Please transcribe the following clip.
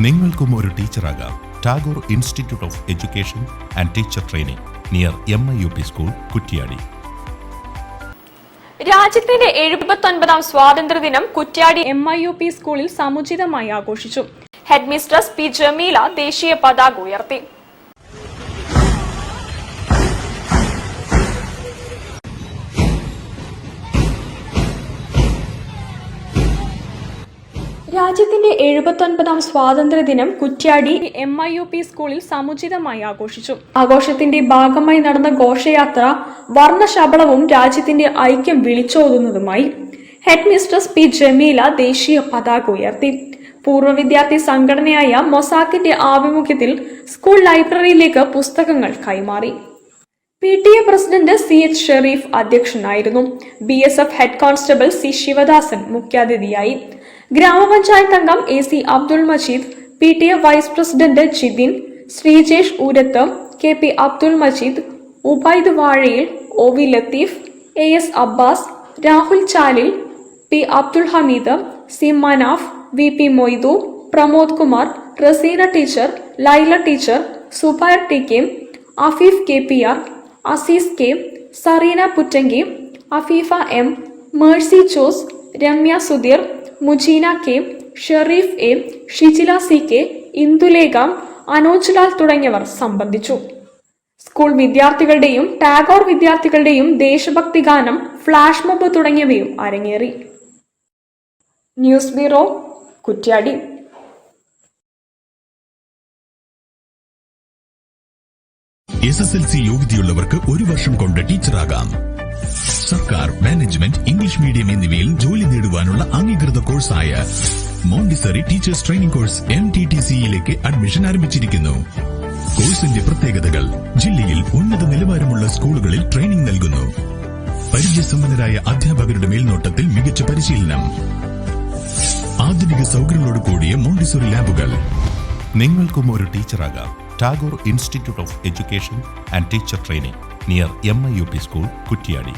നിങ്ങൾക്കും ഒരു ടീച്ചറാകാം. Tagore institute of education and teacher training near M I U P school Kuttiady. രാജ്യത്തിന്റെ എഴുപത്തൊൻപതാം സ്വാതന്ത്ര്യദിനം Kuttiady M I U P സ്കൂളിൽ സമുചിതമായി ആഘോഷിച്ചു. ഹെഡ്മിസ്ട്രസ് പി ജമീല ദേശീയ പതാക ഉയർത്തി. രാജ്യത്തിന്റെ എഴുപത്തൊൻപതാം സ്വാതന്ത്ര്യദിനം Kuttiady M I U P സ്കൂളിൽ സമുചിതമായി ആഘോഷിച്ചു. ആഘോഷത്തിന്റെ ഭാഗമായി നടന്ന ഘോഷയാത്ര വർണശബളവും രാജ്യത്തിന്റെ ഐക്യം വിളിച്ചോതുന്നതുമായി ഹെഡ് മിസ്ട്രസ് പി ജമീല ദേശീയ പതാക ഉയർത്തി. പൂർവ വിദ്യാർത്ഥി സംഘടനയായ മൊസാക്കിന്റെ ആഭിമുഖ്യത്തിൽ സ്കൂൾ ലൈബ്രറിയിലേക്ക് പുസ്തകങ്ങൾ കൈമാറി. P T A president C H Shareef അധ്യക്ഷനായിരുന്നു. B S F head constable C Sivadasan മുഖ്യാതിഥിയായി. ഗ്രാമപഞ്ചായത്ത് അംഗം A C Abdul Majeed P T A vice president Jithin Sreejesh Oorath K P Abdul Majeed Ubaid Vazhayil O V Latheef A S Abbas Rahul Chalil P Abdul Hameed C Manaf V P Moidu Pramod Kumar Raseena teacher Laila teacher Subair T K Afeef K P R Azeez K Sareena Puttanki Afeefa M Mercy Jose Ramya Sudheer Mujeena K Shareef A Shijila C K Indulekha Anoj Lal തുടങ്ങിയവർ സംബന്ധിച്ചു. School വിദ്യാർത്ഥികളുടെയും ടാഗോർ വിദ്യാർത്ഥികളുടെയും ദേശഭക്തി ഗാനം flash mob തുടങ്ങിയവയും അരങ്ങേറി. News bureau Kuttiady. S S L C യോഗ്യതയുള്ളവർക്ക് ഒരു വർഷം കൊണ്ട് ടീച്ചറാകാം. സർക്കാർ മാനേജ്മെന്റ് ഇംഗ്ലീഷ് മീഡിയം എന്നിവയിൽ ജോലി നേടുവാനുള്ള അംഗീകൃത കോഴ്സായ Montessori teachers training course M T T സിയിലേക്ക് അഡ്മിഷൻ ആരംഭിച്ചിരിക്കുന്നു. കോഴ്സിന്റെ പ്രത്യേകതകൾ ജില്ലയിൽ ഉന്നത നിലവാരമുള്ള സ്കൂളുകളിൽ ട്രെയിനിംഗ് നൽകുന്നു. പരിചയസമ്പന്നരായ അധ്യാപകരുടെ മേൽനോട്ടത്തിൽ മികച്ച പരിശീലനം. ആധുനിക സൗകര്യങ്ങളോട് കൂടിയ മോണ്ടിസറി ലാബുകൾ. നിങ്ങൾക്കും ഒരു ടീച്ചറാകാം. Tagore institute of education and teacher training near M I U P school Kuttiady.